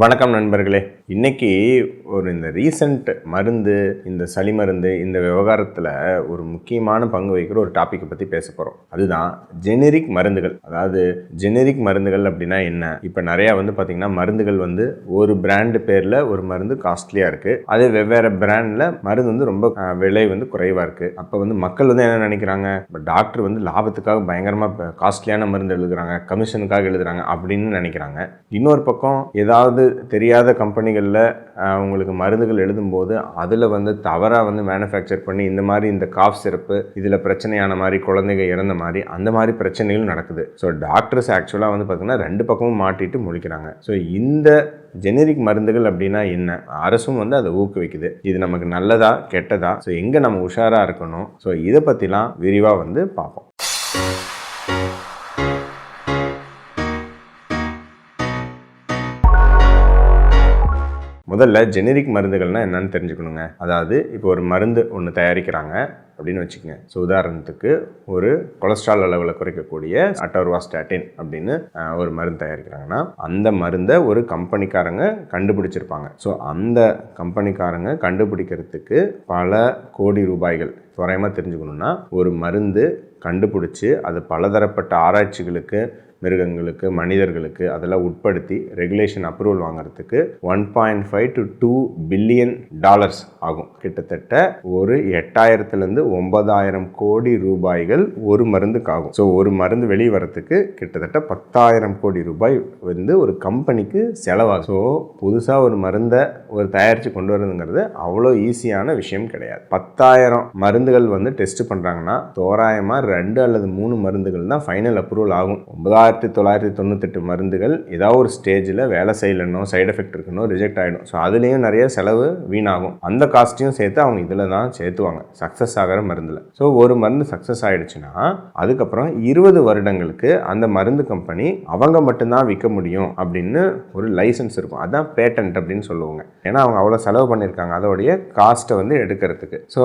வணக்கம் நண்பர்களே. இன்றைக்கி ஒரு இந்த ரீசண்ட் மருந்து இந்த சளி மருந்து இந்த விவகாரத்தில் ஒரு முக்கியமான பங்கு வகிக்கிற ஒரு டாப்பிக்கை பற்றி பேச போகிறோம் அதுதான் ஜெனரிக் மருந்துகள். அதாவது ஜெனரிக் மருந்துகள் அப்படின்னா என்ன? இப்போ நிறையா வந்து பார்த்திங்கன்னா மருந்துகள் வந்து ஒரு பிராண்டு பேரில் ஒரு மருந்து காஸ்ட்லியாக இருக்குது அதே வெவ்வேறு பிராண்டில் மருந்து வந்து ரொம்ப விலை வந்து குறைவாக இருக்குது அப்போ வந்து மக்கள் வந்து என்ன நினைக்கிறாங்க? இப்போ டாக்டர் வந்து லாபத்துக்காக பயங்கரமாக காஸ்ட்லியான மருந்து எழுதுகிறாங்க கமிஷனுக்காக எழுதுகிறாங்க அப்படின்னு நினைக்கிறாங்க. இன்னொரு பக்கம் ஏதாவது தெரியாத கம்பெனிகளில் உங்களுக்கு மருந்துகள் எழுதும்போது அதில் வந்து தவறாக வந்து மேனுஃபேக்சர் பண்ணி இந்த மாதிரி இந்த காஃப் சிறப்பு இதில் பிரச்சனையான மாதிரி குழந்தைங்க இறந்த மாதிரி அந்த மாதிரி பிரச்சனைகளும் நடக்குது. ஸோ டாக்டர்ஸ் ஆக்சுவலாக வந்து பார்த்திங்கன்னா ரெண்டு பக்கமும் மாட்டிட்டு முழிக்கிறாங்க. ஸோ இந்த ஜெனரிக் மருந்துகள் அப்படின்னா என்ன? அரசும் வந்து அதை ஊக்குவிக்குது. இது நமக்கு நல்லதா கெட்டதா? ஸோ எங்கே நம்ம உஷாராக இருக்கணும்? ஸோ இதை பற்றிலாம் விரிவாக வந்து பார்ப்போம். முதல்ல ஜெனரிக் மருந்துகள்னா என்னென்னு தெரிஞ்சுக்கணுங்க. அதாவது இப்போ ஒரு மருந்து ஒன்று தயாரிக்கிறாங்க அப்படின்னு வச்சுக்கோங்க. ஸோ உதாரணத்துக்கு ஒரு கொலஸ்ட்ரால் அளவில் குறைக்கக்கூடிய அட்டர்வாஸ்டாட்டின் அப்படின்னு ஒரு மருந்து தயாரிக்கிறாங்கன்னா அந்த மருந்தை ஒரு கம்பெனிக்காரங்க கண்டுபிடிச்சிருப்பாங்க. ஸோ அந்த கம்பெனிக்காரங்க கண்டுபிடிக்கிறதுக்கு பல கோடி ரூபாய்கள் தோராயமாக தெரிஞ்சுக்கணுன்னா ஒரு மருந்து கண்டுபிடிச்சி அது பலதரப்பட்ட ஆராய்ச்சிகளுக்கு மிருகங்களுக்கு மனிதர்களுக்கு அதெல்லாம் உட்படுத்தி ரெகுலேஷன் அப்ரூவல் வாங்குறதுக்கு one point five to two billion dollars ஆகும். கிட்டத்தட்ட ஒரு எட்டாயிரத்துலேருந்து ஒன்பதாயிரம் கோடி ரூபாய்கள் ஒரு மருந்துக்கு ஆகும். ஸோ ஒரு மருந்து வெளியே வரத்துக்கு கிட்டத்தட்ட பத்தாயிரம் கோடி ரூபாய் வந்து ஒரு கம்பெனிக்கு செலவாகும். ஸோ புதுசாக ஒரு மருந்தை ஒரு தயாரித்து கொண்டு வரதுங்கிறது அவ்வளோ ஈஸியான விஷயம் கிடையாது. பத்தாயிரம் மருந்துகள் வந்து டெஸ்ட் பண்ணுறாங்கன்னா தோராயமாக ரெண்டு அல்லது மூணு மருந்துகள் தான் ஃபைனல் அப்ரூவல் ஆகும். ஒன்பதாயிரம் தொள்ளாயிரத்தி தொண்ணூத்தெட்டு மருந்துகள் ஏதாவது ஒரு ஸ்டேஜில் வேலை செய்யலனோ சைடு எஃபெக்ட் இருக்கணும் ரிஜெக்ட் ஆகிடும் ஸோ அதுலேயும் நிறைய செலவு வீணாகும். அந்த காஸ்ட்டையும் சேர்த்து அவங்க இதில் தான் சேர்த்துவாங்க. சக்ஸஸ் ஆகிற மருந்தில். ஸோ ஒரு மருந்து சக்ஸஸ் ஆகிடுச்சுன்னா அதுக்கப்புறம் இருபது வருடங்களுக்கு அந்த மருந்து கம்பெனி அவங்க மட்டும்தான் விற்க முடியும் அப்படின்னு ஒரு லைசன்ஸ் இருக்கும். அதுதான் பேட்டன்ட் அப்படின்னு சொல்லுவாங்க. ஏன்னா அவங்க அவ்வளோ செலவு பண்ணியிருக்காங்க. அதோடைய காஸ்ட்டை வந்து எடுக்கிறதுக்கு. ஸோ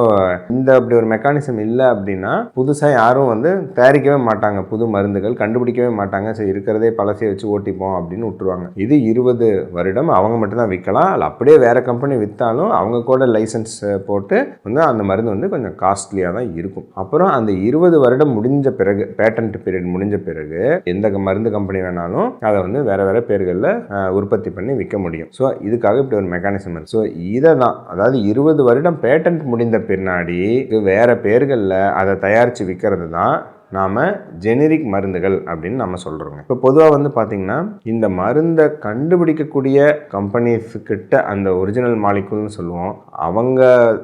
இந்த அப்படி ஒரு மெக்கானிசம் இல்லை அப்படின்னா புதுசாக யாரும் வந்து தயாரிக்கவே மாட்டாங்க புது மருந்துகள். கண்டுபிடிக்கவே மாட்டாங்க. சரி இருக்கிறதே பழசையை வச்சு ஓட்டிப்போம் அப்படின்னு விட்டுருவாங்க. இது இருபது வருடம் அவங்க மட்டும்தான் விற்கலாம். இல்லை அப்படியே வேறு கம்பெனி விற்றாலும் அவங்க கூட லைசன்ஸ் போட்டு வந்து அந்த மருந்து வந்து கொஞ்சம் காஸ்ட்லியாக தான் இருக்கும். அப்புறம் அந்த இருபது வருடம் முடிஞ்ச பிறகு பேட்டன்ட் பீரியட் முடிஞ்ச பிறகு எந்த மருந்து கம்பெனி வேணாலும் அதை வந்து வேறு வேறு பேர்களில் உற்பத்தி பண்ணி விற்க முடியும். ஸோ இதுக்காக இப்படி ஒரு மெக்கானிசம் இருக்குது ஸோ இதை தான் அதாவது இருபது வருடம் பேட்டன்ட் முடிந்த பின்னாடி வேறு பேர்களில் அதை தயாரித்து விற்கிறது தான் நாம் ஜெனரிக் மருந்துகள் அப்படின்னு நம்ம சொல்கிறோங்க இப்போ பொதுவாக வந்து பார்த்திங்கன்னா இந்த மருந்தை கண்டுபிடிக்கக்கூடிய கம்பெனிஸுக்கிட்ட அந்த ஒரிஜினல் மாலிகுல்னு சொல்லுவோம். அவங்க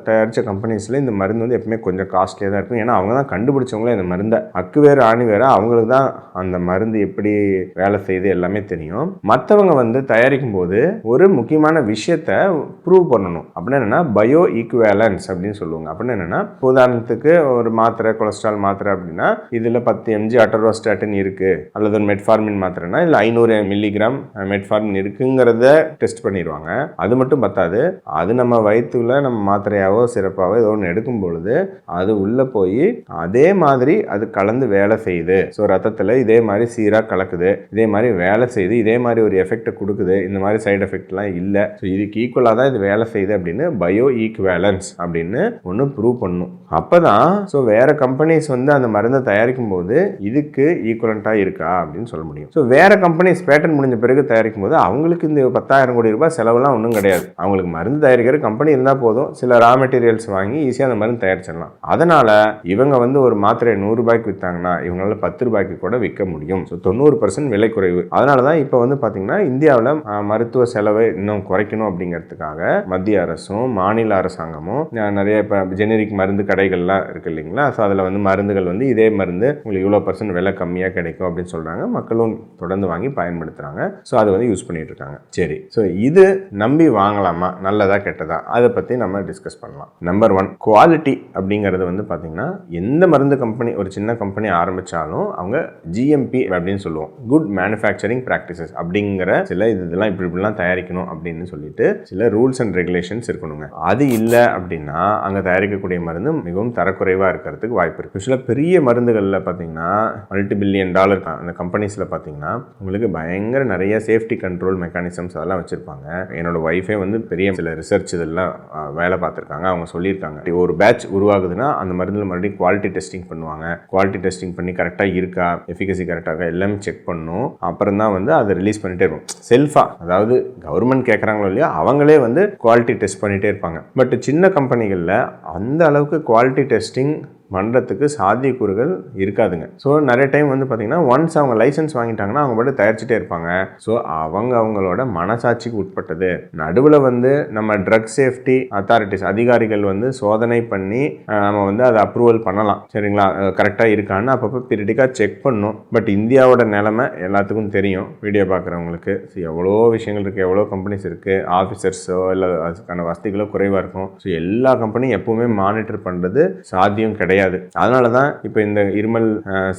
தயாரித்த கம்பெனிஸில் இந்த மருந்து வந்து எப்பவுமே கொஞ்சம் காஸ்ட்லியாக தான் இருக்கும். ஏன்னா அவங்க தான் கண்டுபிடிச்சவங்களே இந்த மருந்தை. அக்கு வேறு ஆணி வேறு அவங்களுக்கு தான் அந்த மருந்து எப்படி வேலை செய்யுது எல்லாமே தெரியும். மற்றவங்க வந்து தயாரிக்கும் போது ஒரு முக்கியமான விஷயத்தை ப்ரூவ் பண்ணணும். அப்படின்னா என்னென்னா பயோ ஈக்குவேலன்ஸ் அப்படின்னு சொல்லுவாங்க. அப்படின்னா என்னென்னா உதாரணத்துக்கு ஒரு மாத்திரை கொலஸ்ட்ரால் மாத்திரை அப்படின்னா இதில் பத்து எம்ஜி அட்டரோஸ்டாட்டின் இருக்குது அல்லது ஒரு மெட்ஃபார்மின் மாத்திரைனா இல்லை ஐநூறு மில்லிகிராம் மெட்ஃபார்மின் இருக்குங்கிறத டெஸ்ட் பண்ணிடுவாங்க. அது மட்டும் பத்தாது அது நம்ம வயிற்றுல நம்ம மாத்திரையாவோ சிறப்பாகவோ ஏதோ ஒன்று எடுக்கும் பொழுது அது உள்ளே போய் அதே மாதிரி அது கலந்து வேலை செய்யுது. ஸோ ரத்தத்தில் இதே மாதிரி சீராக கலக்குது. இதே மாதிரி வேலை செய்யுது. இதே மாதிரி ஒரு எஃபெக்டை கொடுக்குது. இந்த மாதிரி சைடு எஃபெக்ட்லாம் இல்லை. ஸோ இதுக்கு ஈக்குவலாக தான் இது வேலை செய்யுது அப்படின்னு பயோ ஈக்குவேலன்ஸ் அப்படின்னு ஒன்று ப்ரூவ் பண்ணும். அப்போ தான் ஸோ வேறு கம்பெனிஸ் வந்து அந்த மருந்தை தயார் தயாரிக்கும் போது இதுக்கு ஈக்குவலண்ட்டாக இருக்கா அப்படின்னு சொல்ல முடியும். ஸோ வேற கம்பெனிஸ் பேட்டன் முடிஞ்ச பிறகு தயாரிக்கும் போது அவங்களுக்கு இந்த பத்தாயிரம் கோடி ரூபாய் செலவுலாம் ஒன்றும் கிடையாது. அவங்களுக்கு மருந்து தயாரிக்கிற கம்பெனி இருந்தால் போதும். சில ரா மெட்டீரியல்ஸ் வாங்கி ஈஸியாக அந்த மருந்து தயாரிச்சிடலாம். அதனால் இவங்க வந்து ஒரு மாத்திரையை நூறுரூபாய்க்கு விற்றாங்கன்னா இவங்களால பத்து ரூபாய்க்கு கூட விற்க முடியும். ஸோ தொண்ணூறு பர்சன்ட் விலை குறைவு. அதனால தான் இப்போ வந்து பார்த்தீங்கன்னா இந்தியாவில் மருத்துவ செலவை இன்னும் குறைக்கணும் அப்படிங்கிறதுக்காக மத்திய அரசும் மாநில அரசாங்கமும் நிறைய இப்போ ஜெனரிக் மருந்து கடைகள்லாம் இருக்கு இல்லைங்களா? ஸோ அதில் வந்து மருந்துகள் வந்து இதே மருந்து உங்களுக்கு இவ்வளோ பர்சன்ட் விலை கம்மியாக கிடைக்கும் அப்படின்னு சொல்கிறாங்க மக்களும் தொடர்ந்து வாங்கி பயன்படுத்துகிறாங்க ஸோ அதை வந்து யூஸ் பண்ணிட்டு இருக்காங்க. சரி. ஸோ இது நம்பி வாங்கலாமா? நல்லதா கெட்டதா? அதை பற்றி நம்ம டிஸ்கஸ் பண்ணலாம். நம்பர் ஒன் குவாலிட்டி அப்படிங்கிறது வந்து பார்த்திங்கன்னா எந்த மருந்து கம்பெனி ஒரு சின்ன கம்பெனி ஆரம்பித்தாலும் அவங்க ஜிஎம்பி அப்படின்னு சொல்லுவோம். குட் மேனுஃபேக்சரிங் ப்ராக்டிசஸ் அப்படிங்கிற சில இது இதெல்லாம் இப்படி இப்படிலாம் தயாரிக்கணும் அப்படின்னு சொல்லிட்டு சில ரூல்ஸ் அண்ட் ரெகுலேஷன்ஸ் இருக்கணுங்க. அது இல்லை அப்படின்னா அங்கே தயாரிக்கக்கூடிய மருந்து மிகவும் தரக்குறைவாக இருக்கிறதுக்கு வாய்ப்பு இருக்குது சில பெரிய மருந்துகள் நிறுவனங்களில் பார்த்தீங்கன்னா மல்டி பில்லியன் டாலர் அந்த கம்பெனிஸில் பார்த்தீங்கன்னா உங்களுக்கு பயங்கர நிறைய சேஃப்டி கண்ட்ரோல் மெக்கானிசம்ஸ் அதெல்லாம் வச்சுருப்பாங்க. என்னோட ஒய்ஃபே வந்து பெரிய சில ரிசர்ச் இதெல்லாம் வேலை பார்த்துருக்காங்க. அவங்க சொல்லியிருக்காங்க. ஒரு பேட்ச் உருவாகுதுன்னா அந்த மருந்தில் மறுபடியும் குவாலிட்டி டெஸ்டிங் பண்ணுவாங்க. குவாலிட்டி டெஸ்டிங் பண்ணி கரெக்டாக இருக்கா? எஃபிகசி கரெக்டாக இருக்கா? எல்லாமே செக் பண்ணும். அப்புறம் தான் வந்து அதை ரிலீஸ் பண்ணிகிட்டே இருக்கும் செல்ஃபாக அதாவது கவர்மெண்ட் கேட்குறாங்களோ இல்லையா அவங்களே வந்து குவாலிட்டி டெஸ்ட் பண்ணிகிட்டே இருப்பாங்க. பட் சின்ன கம்பெனிகளில் அந்த அளவுக்கு குவாலிட்டி டெஸ்டிங் பண்ணுறதுக்கு சாத்தியக்கூறுகள் இருக்காதுங்க. ஸோ நிறைய டைம் வந்து பார்த்திங்கன்னா ஒன்ஸ் அவங்க லைசன்ஸ் வாங்கிட்டாங்கன்னா அவங்க பாட்டு தயாரிச்சுட்டே இருப்பாங்க. ஸோ அவங்க அவங்களோட மனசாட்சிக்கு உட்பட்டது. நடுவில் வந்து நம்ம ட்ரக் சேஃப்டி அத்தாரிட்டிஸ் அதிகாரிகள் வந்து சோதனை பண்ணி நம்ம வந்து அதை அப்ரூவல் பண்ணலாம். சரிங்களா? கரெக்டாக இருக்கான்னு அப்பப்போ பீரியடிக்காக செக் பண்ணும். பட் இந்தியாவோட நிலமை எல்லாத்துக்கும் தெரியும். வீடியோ பார்க்குறவங்களுக்கு. ஸோ எவ்வளோ விஷயங்கள் இருக்குது எவ்வளோ கம்பெனிஸ் இருக்குது ஆஃபீஸர்ஸோ இல்லை அதுக்கான வசதிகளோ குறைவாக இருக்கும். ஸோ எல்லா கம்பெனியும் எப்போவுமே மானிட்டர் பண்ணுறது சாத்தியம் கிடையாது. கிடையாது. அதனால தான் இப்போ இந்த இருமல்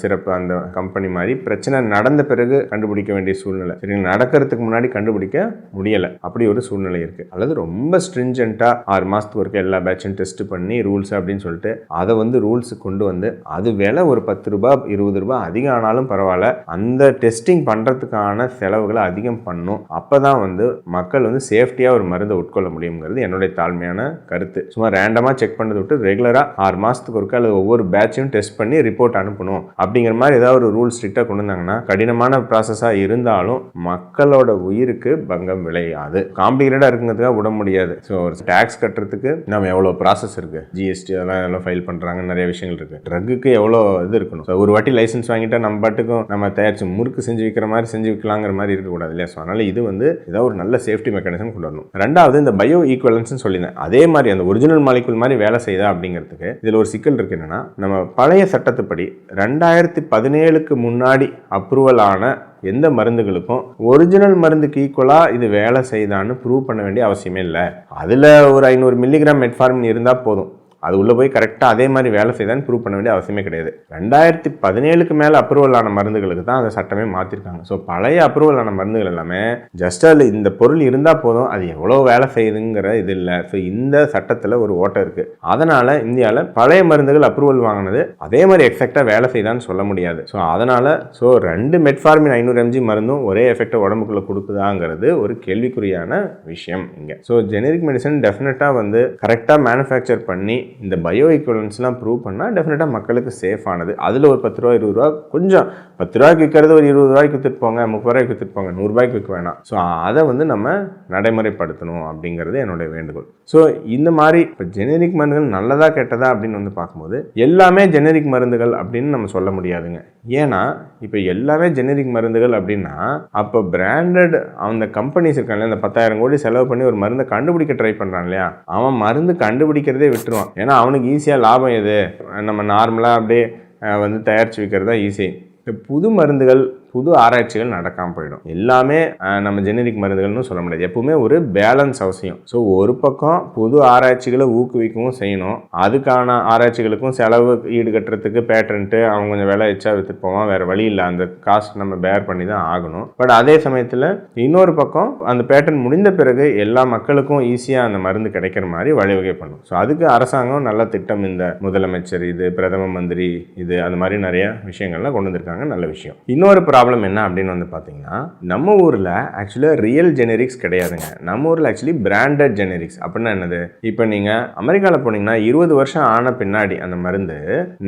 சிறப்பு அந்த கம்பெனி மாதிரி பிரச்சனை நடந்த பிறகு கண்டுபிடிக்க வேண்டிய சூழ்நிலை. சரி நடக்கிறதுக்கு முன்னாடி கண்டுபிடிக்க முடியலை. அப்படி ஒரு சூழ்நிலை இருக்குது அல்லது ரொம்ப ஸ்ட்ரிஞ்சண்ட்டாக ஆறு மாதத்துக்கு ஒருக்க எல்லா பேட்சும் டெஸ்ட் பண்ணி ரூல்ஸ் அப்படின்னு சொல்லிட்டு அதை வந்து ரூல்ஸ் கொண்டு வந்து அது விலை ஒரு பத்து ரூபா இருபது ரூபா அதிகம் ஆனாலும் பரவாயில்ல. அந்த டெஸ்டிங் பண்ணுறதுக்கான செலவுகளை அதிகம் பண்ணும். அப்போ தான் வந்து மக்கள் வந்து சேஃப்டியாக ஒரு மருந்தை உட்கொள்ள முடியுங்கிறது என்னுடைய தாழ்மையான கருத்து. சும்மா ரேண்டமாக செக் பண்ணதை விட்டு ரெகுலராக ஆறு மாதத்துக்கு ஒருக்க அல்லது ஒவ்வொரு பேட்சையும் டெஸ்ட் பண்ணி ரிப்போர்ட் அனுப்பணும். அப்படிங்கிற மாதிரி ஏதாவது ஒரு ரூல் ஸ்ட்ரிக்டாக கொண்டு வந்தாங்கன்னா கடினமான ப்ராசஸாக இருந்தாலும் மக்களோட உயிருக்கு பங்கம் விளையாது. காம்ப்ளிகேட்டடாக இருக்குங்கிறதுக்காக விட முடியாது. ஸோ ஒரு டேக்ஸ் கட்டுறதுக்கு நம்ம எவ்வளோ ப்ராசஸ் இருக்குது ஜிஎஸ்டி அதெல்லாம் எல்லாம் ஃபைல் பண்ணுறாங்க நிறைய விஷயங்கள் இருக்குது ட்ரக்குக்கு எவ்வளோ இது இருக்கணும்? ஸோ ஒரு வாட்டி லைசன்ஸ் வாங்கிட்டால் நம்ம பாட்டுக்கும் நம்ம தயாரிச்சு முறுக்கு செஞ்சு விற்கிற மாதிரி செஞ்சு விற்கலாங்கிற மாதிரி இருக்கக்கூடாது இல்லையா? ஸோ அதனால் இது வந்து ஏதாவது ஒரு நல்ல சேஃப்டி மெக்கானிசம் கொண்டு வரணும். ரெண்டாவது இந்த பயோ ஈக்குவலன்ஸ்னு சொல்லியிருந்தேன். அதே மாதிரி அந்த ஒரிஜினல் மாலிகுல் மாதிரி வேலை செய்யுதா அப்படிங்கிறதுக்கு இதில் ஒரு சிக்கல் இருக்கு. என்னென்னா நம்ம பழைய சட்டத்துப்படி ரெண்டாயிரத்தி பதினேழுக்கு முன்னாடி அப்ரூவல் ஆன எந்த மருந்துகளுக்கும் ஒரிஜினல் மருந்துக்கு ஈக்குவலாக இது வேலை செய்தான்னு ப்ரூவ் பண்ண வேண்டிய அவசியமே இல்லை. அதில் ஒரு ஐநூறு மில்லிகிராம் மெட்ஃபார்மின் இருந்தால் போதும். அது உள்ளே போய் கரெக்டாக அதே மாதிரி வேலை செய்தான்னு ப்ரூவ் பண்ண வேண்டிய அவசியமே கிடையாது. ரெண்டாயிரத்தி பதினேழுக்கு மேலே அப்ரூவல் ஆன மருந்துகளுக்கு தான் அந்த சட்டமே மாற்றிருக்காங்க ஸோ பழைய அப்ரூவல் ஆன மருந்துகள் எல்லாமே ஜஸ்ட் அதில் இந்த பொருள் இருந்தால் போதும் அது எவ்வளோ வேலை செய்யுதுங்கிற இது இல்லை. ஸோ இந்த சட்டத்தில் ஒரு ஓட்டம் இருக்குது அதனால் இந்தியாவில் பழைய மருந்துகள் அப்ரூவல் வாங்கினது அதே மாதிரி எக்ஸாக்டாக வேலை செய்தான்னு சொல்ல முடியாது. ஸோ அதனால் ஸோ ரெண்டு மெட்ஃபார்மின் ஐநூறு எம்ஜி மருந்தும் ஒரே எஃபெக்டை உடம்புக்குள்ளே கொடுக்குதாங்கிறது ஒரு கேள்விக்குறியான விஷயம் இங்கே. ஸோ ஜெனரிக் மெடிசன் டெஃபினட்டாக வந்து கரெக்டாக மேனுஃபேக்சர் பண்ணி இந்த பயோ ஈக்குவலன்ஸ்லாம் ப்ரூவ் பண்ணால் டெஃபினட்டாக மக்களுக்கு சேஃப் ஆனது. அதில் ஒரு பத்து ரூபா இருபது ரூபா கொஞ்சம் பத்து ரூபாய்க்கு விற்கிறது ஒரு இருபது ரூபாய்க்கு விற்றுட்டு போங்க முப்பது ரூபாய்க்கு விற்றுட்டு போங்க நூறுரூபாய்க்கு விற்க வேணாம். ஸோ அதை வந்து நம்ம நடைமுறைப்படுத்தணும் அப்படிங்கிறது என்னுடைய வேண்டுகோள். ஸோ இந்த மாதிரி இப்போ ஜெனரிக் மருந்துகள் நல்லதா கெட்டதா அப்படின்னு வந்து பார்க்கும்போது எல்லாமே ஜெனரிக் மருந்துகள் அப்படின்னு நம்ம சொல்ல முடியாதுங்க. ஏன்னா இப்போ எல்லாமே ஜெனரிக் மருந்துகள் அப்படின்னா அப்போ பிராண்டட் அந்த கம்பெனிஸ் இருக்காங்களே அந்த பத்தாயிரம் கோடி செலவு பண்ணி ஒரு மருந்தை கண்டுபிடிக்க ட்ரை பண்ணுறான் இல்லையா அவன் மருந்து கண்டுபிடிக்கிறதே விட்டுருவான். ஏன்னா அவனுக்கு ஈஸியாக லாபம் எது? நம்ம நார்மலாக அப்படியே வந்து தயாரித்து விற்கிறது தான் ஈஸி இப்போ புது மருந்துகள் புது ஆராய்ச்சிகள் நடக்காமல் போயிடும். எல்லாமே நம்ம ஜெனரிக் மருந்துகள்னு சொல்ல முடியாது. எப்பவுமே ஒரு பேலன்ஸ் அவசியம். ஸோ ஒரு பக்கம் புது ஆராய்ச்சிகளை ஊக்குவிக்கவும் செய்யணும். அதுக்கான ஆராய்ச்சிகளுக்கும் செலவு ஈடுகட்டுறதுக்கு பேட்டன்ட்டு அவங்க கொஞ்சம் விலை எச்சா வித்துட்டு போவான் வேறு வழி இல்லை. அந்த காஸ்ட் நம்ம பேர் பண்ணி தான் ஆகணும். பட் அதே சமயத்தில் இன்னொரு பக்கம் அந்த பேட்டன் முடிந்த பிறகு எல்லா மக்களுக்கும் ஈஸியாக அந்த மருந்து கிடைக்கிற மாதிரி வழிவகை பண்ணும். ஸோ அதுக்கு அரசாங்கம் நல்ல திட்டம் இந்த முதலமைச்சர் இது பிரதம மந்திரி இது அந்த மாதிரி நிறைய விஷயங்கள்லாம் கொண்டு வந்திருக்காங்க. நல்ல விஷயம். இன்னொரு ப்ராப்ளம் என்ன அப்படின்னு வந்து பார்த்தீங்கன்னா நம்ம ஊரில் ஆக்சுவலாக ரியல் ஜெனரிக்ஸ் கிடையாதுங்க. நம்ம ஊரில் ஆக்சுவலி பிராண்டட் ஜெனரிக்ஸ் அப்படின்னா என்னது? இப்போ நீங்கள் அமெரிக்காவில் போனீங்கன்னா இருபது வருஷம் ஆன பின்னாடி அந்த மருந்து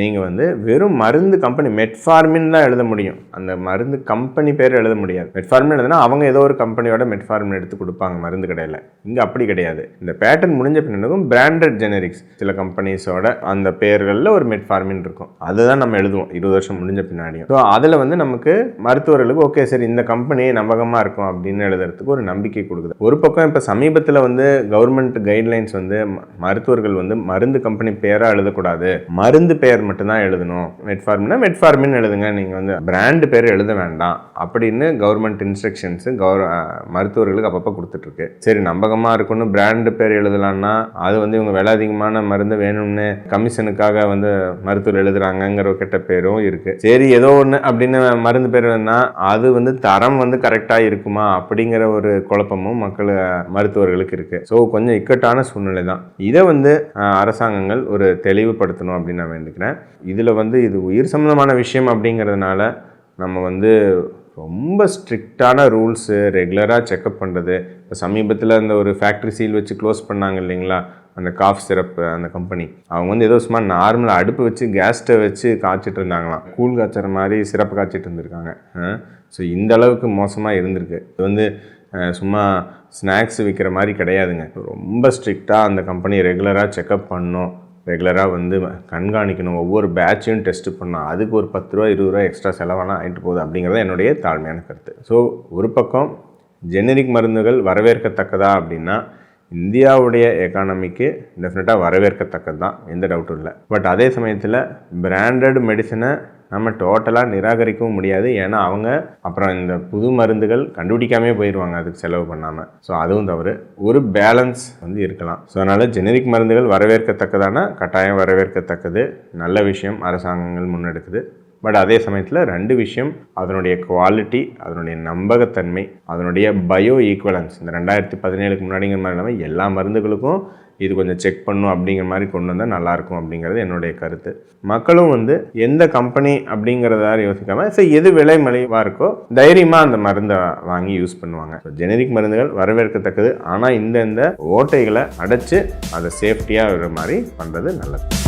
நீங்கள் வந்து வெறும் மருந்து கம்பெனி மெட்ஃபார்மின் தான் எழுத முடியும். அந்த மருந்து கம்பெனி பேர் எழுத முடியாது. மெட்ஃபார்மின் எழுதுனா அவங்க ஏதோ ஒரு கம்பெனியோட மெட்ஃபார்மின் எடுத்து கொடுப்பாங்க மருந்து கடையில். இங்கே அப்படி கிடையாது. இந்த பேட்டர்ன் முடிஞ்ச பின்னதும் பிராண்டட் ஜெனரிக்ஸ் சில கம்பெனிஸோட அந்த பேர்களில் ஒரு மெட்ஃபார்மின் இருக்கும். அதுதான் நம்ம எழுதுவோம் இருபது வருஷம் முடிஞ்ச பின்னாடியும். ஸோ அதில் வந்து நமக்கு மருத்துவர்களுக்கு ஓகே சரி இந்த கம்பெனி நம்பகமாக இருக்கும் அப்படின்னு எழுதுறதுக்கு ஒரு நம்பிக்கை கொடுக்குது. ஒரு பக்கம் இப்போ சமீபத்தில் வந்து கவர்மெண்ட் கைட்லைன்ஸ் வந்து ம- மருத்துவர்கள் வந்து மருந்து கம்பெனி பேராக எழுதக்கூடாது. மருந்து பெயர் மட்டும்தான் எழுதணும். மெட்ஃபார்மினா மெட்ஃபார்மின் எழுதுங்க. நீங்கள் வந்து பிராண்டு பேர் எழுத வேண்டாம். அப்படின்னு கவர்மெண்ட் இன்ஸ்ட்ரக்ஷன்ஸ் கவர் மருத்துவர்களுக்கு அப்பப்போ கொடுத்துட்ருக்கு. சரி நம்பகமாக இருக்குன்னு பிராண்டு பேர் எழுதலான்னா அது வந்து இவங்க விலை அதிகமான மருந்து வேணும்னு கமிஷனுக்காக வந்து மருத்துவர் எழுதுறாங்கங்கிற கெட்ட பேரும் இருக்குது சரி ஏதோ ஒன்று அப்படின்னு மருந்து பேர் பண்ணுறதுனா அது வந்து தரம் வந்து கரெக்டாக இருக்குமா அப்படிங்கிற ஒரு குழப்பமும் மக்கள் மருத்துவர்களுக்கு இருக்குது ஸோ கொஞ்சம் இக்கட்டான சூழ்நிலை தான். இதை வந்து அரசாங்கங்கள் ஒரு தெளிவுபடுத்தணும் அப்படின்னு நான் வேண்டிக்கிறேன் இதில் வந்து இது உயிர் சம்மந்தமான விஷயம் அப்படிங்கிறதுனால நம்ம வந்து ரொம்ப ஸ்ட்ரிக்டான ரூல்ஸு ரெகுலராக செக்அப் பண்ணுறது இப்போ சமீபத்தில் அந்த ஒரு ஃபேக்ட்ரி சீல் வச்சு க்ளோஸ் பண்ணாங்க இல்லைங்களா? அந்த காஃப் சிரப்பு அந்த கம்பெனி. அவங்க வந்து ஏதோ சும்மா நார்மலாக அடுப்பு வச்சு கேஸ்ட்டை வச்சு காய்ச்சிட்டு இருந்தாங்களாம். கூழ் காய்ச்சற மாதிரி சிறப்பு காய்ச்சிட்டு இருந்திருக்காங்க. ஸோ இந்த அளவுக்கு மோசமாக இருந்திருக்கு. இது வந்து சும்மா ஸ்நாக்ஸ் விற்கிற மாதிரி கிடையாதுங்க. ரொம்ப ஸ்ட்ரிக்டாக அந்த கம்பெனி ரெகுலராக செக்அப் பண்ணணும் ரெகுலராக வந்து கண்காணிக்கணும். ஒவ்வொரு பேட்சையும் டெஸ்ட் பண்ணால் அதுக்கு ஒரு பத்து ரூபா இருபது ரூபா எக்ஸ்ட்ரா செலவானா ஆகிட்டு போகுது அப்படிங்கிறது என்னுடைய தாழ்மையான கருத்து. ஸோ ஒரு பக்கம் ஜெனரிக் மருந்துகள் வரவேற்கத்தக்கதா அப்படின்னா இந்தியாவுடைய எக்கானமிக்கு டெஃபினட்டாக வரவேற்கத்தக்கது தான் எந்த டவுட்டும் இல்லை. பட் அதே சமயத்தில் பிராண்டட் மெடிசனை நம்ம டோட்டலாக நிராகரிக்கவும் முடியாது. ஏன்னா அவங்க அப்புறம் இந்த புது மருந்துகள் கண்டுபிடிக்காமே போயிடுவாங்க அதுக்கு செலவு பண்ணாமல் ஸோ அதுவும் தவறு. ஒரு பேலன்ஸ் வந்து இருக்கலாம். ஸோ அதனால் ஜெனரிக் மருந்துகள் வரவேற்கத்தக்கதான? கட்டாயம் வரவேற்கத்தக்கது. நல்ல விஷயம் அரசாங்கங்கள் முன்னெடுக்குது. பட் அதே சமயத்தில் ரெண்டு விஷயம் அதனுடைய குவாலிட்டி அதனுடைய நம்பகத்தன்மை அதனுடைய பயோ ஈக்குவலன்ஸ் இந்த ரெண்டாயிரத்தி பதினேழுக்கு முன்னாடிங்கிற மாதிரி இல்லாமல் எல்லா மருந்துகளுக்கும் இது கொஞ்சம் செக் பண்ணும் அப்படிங்கிற மாதிரி கொண்டு வந்தால் நல்லாயிருக்கும் அப்படிங்கிறது என்னுடைய கருத்து. மக்களும் வந்து எந்த கம்பெனி அப்படிங்கிறத யோசிக்காமல் சரி எது விலை மலிவாக இருக்கோ தைரியமாக அந்த மருந்தை வாங்கி யூஸ் பண்ணுவாங்க. ஜெனரிக் மருந்துகள் வரவேற்கத்தக்கது. ஆனால் இந்த இந்த ஓட்டைகளை அடைச்சி அதை சேஃப்டியாக வர மாதிரி பண்ணுறது நல்லது.